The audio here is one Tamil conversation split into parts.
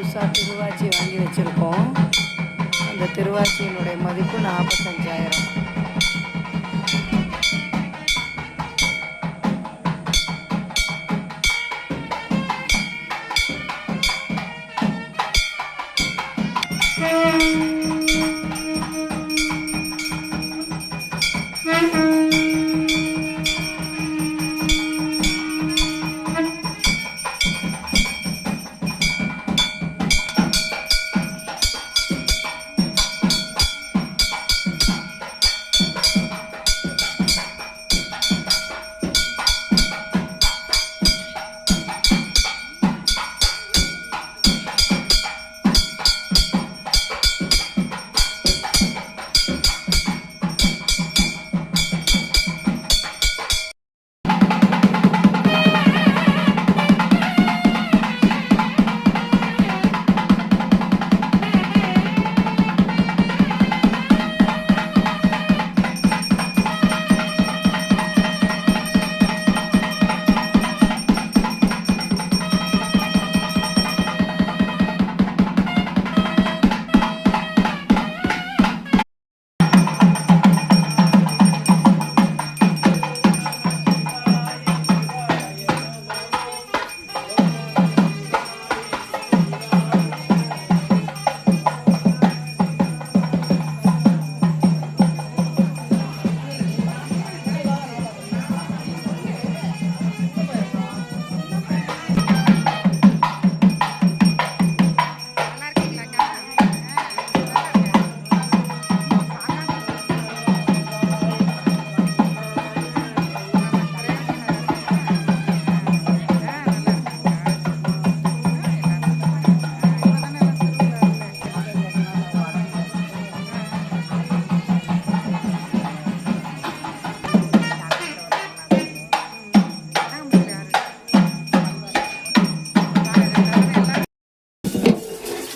புதுசாக திருவாச்சி வாங்கி வச்சுருக்கோம். அந்த திருவாச்சியினுடைய மதிப்பு நாற்பத்தஞ்சாயிரம்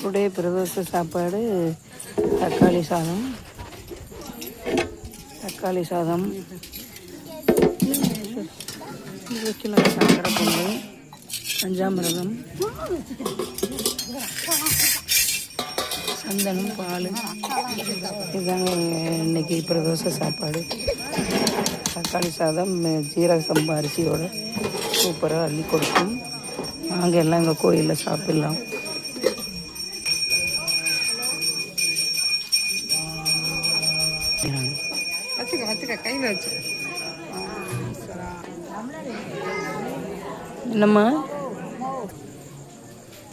டுடே பிரதோஷ சாப்பாடு தக்காளி சாதம். தக்காளி சாதம். இது வைக்கலாம் சக்கரை பொங்கல் பஞ்சாமிரதம் சந்தனம் பால். இதுதாங்க இன்னைக்கு பிரதோஷ சாப்பாடு. தக்காளி சாதம் ஜீரக சம்பா அரிசியோட சூப்பராக அள்ளி கொடுக்கும் நாங்கள் எல்லாம் எங்கள் கோயிலில் சாப்பிட்லாம். வச்சுக்க வச்சுக்க கையில் வச்சு என்னம்மா?